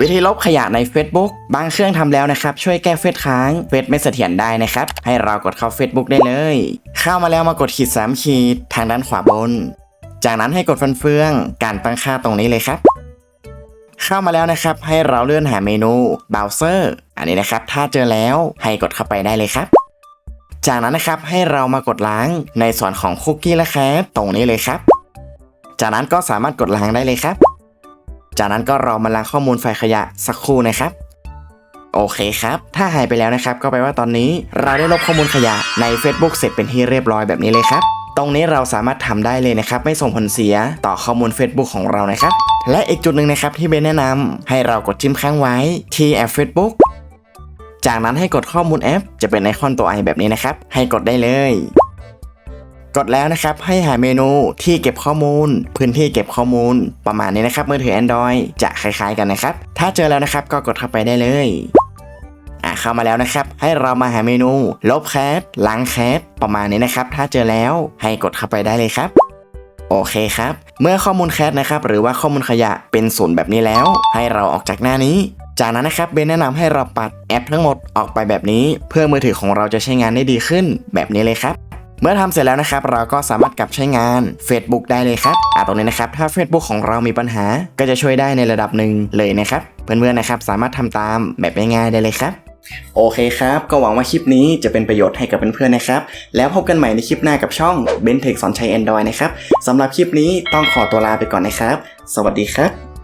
วิธีลบขยะใน Facebook บางเครื่องทำแล้วนะครับ ช่วยแก้เฟซค้างเฟซไม่เสถียรได้นะครับ ให้เรากดเข้า Facebook ได้เลย เข้ามาแล้วมากดขีด3ขีดทางด้านขวาบน จากนั้นให้กดฟันเฟือง การตั้งค่าตรงนี้เลยครับ เข้ามาแล้วนะครับ ให้เราเลื่อนหาเมนูเบราว์เซอร์อันนี้นะครับ ถ้าเจอแล้วให้กดเข้าไปได้เลยครับ จากนั้นนะครับให้เรามากดล้างในส่วนของคุกกี้และแคปตรงนี้เลยครับ จากนั้นก็สามารถกดล้างได้เลยครับ จากนั้นก็รอมาล้างข้อมูลไฟล์ขยะสักครู่นะครับ โอเคครับ ถ้าหายไปแล้วนะครับ ก็แปลว่าตอนนี้เราได้ลบข้อมูลขยะใน Facebook เสร็จเป็นที่เรียบร้อยแบบนี้เลยครับ ตรงนี้เราสามารถทำได้เลยนะครับ ไม่ส่งผลเสียต่อข้อมูล Facebook ของเรานะครับ และอีกจุดหนึ่งนะครับที่เบนแนะนำให้เรากดจิ้มค้างไว้ที่แอป Facebook จากนั้นให้กดข้อมูลแอป จะเป็นไอคอนตัวไอแบบนี้นะครับ ให้กดได้เลย กดแล้วนะครับให้หาเมนูที่เก็บข้อมูล พื้นที่เก็บข้อมูลประมาณนี้นะครับมือถือ Android จะคล้ายๆกันนะครับ ถ้าเจอแล้วนะครับก็กดเข้าไปได้เลยอะเข้ามาแล้วนะครับ ให้เรามาหาเมนู ลบแคสล้างแคสประมาณนี้นะครับ ถ้าเจอแล้วให้กดเข้าไปได้เลยครับ โอเคครับ เมื่อข้อมูลแคสนะครับ หรือว่าข้อมูลขยะเป็นศูนย์แบบนี้แล้ว ให้เราออกจากหน้านี้ จากนั้นนะครับเบนแนะนำให้เราปัดแอปทั้งหมดออกไปแบบนี้ เพื่อมือถือของเราจะใช้งานได้ดีขึ้นแบบนี้เลยครับ เมื่อทำเสร็จแล้วนะครับ เราก็สามารถกลับใช้งาน Facebook ได้เลยครับอ่าตรงนี้นะครับ ถ้า Facebook ของเรามีปัญหา ก็จะช่วยได้ในระดับหนึ่งเลยนะครับ เพื่อนๆนะครับสามารถทำตามแบบง่ายๆได้เลยครับโอเคครับ ก็หวังว่าคลิปนี้จะเป็นประโยชน์ให้กับเพื่อนๆนะครับ แล้วพบกันใหม่ในคลิปหน้ากับช่อง b e n t e c h สอนใช้ Android นะครับสำหรับคลิปนี้ต้องขอตัวลาไปก่อนนะครับ สวัสดีครับ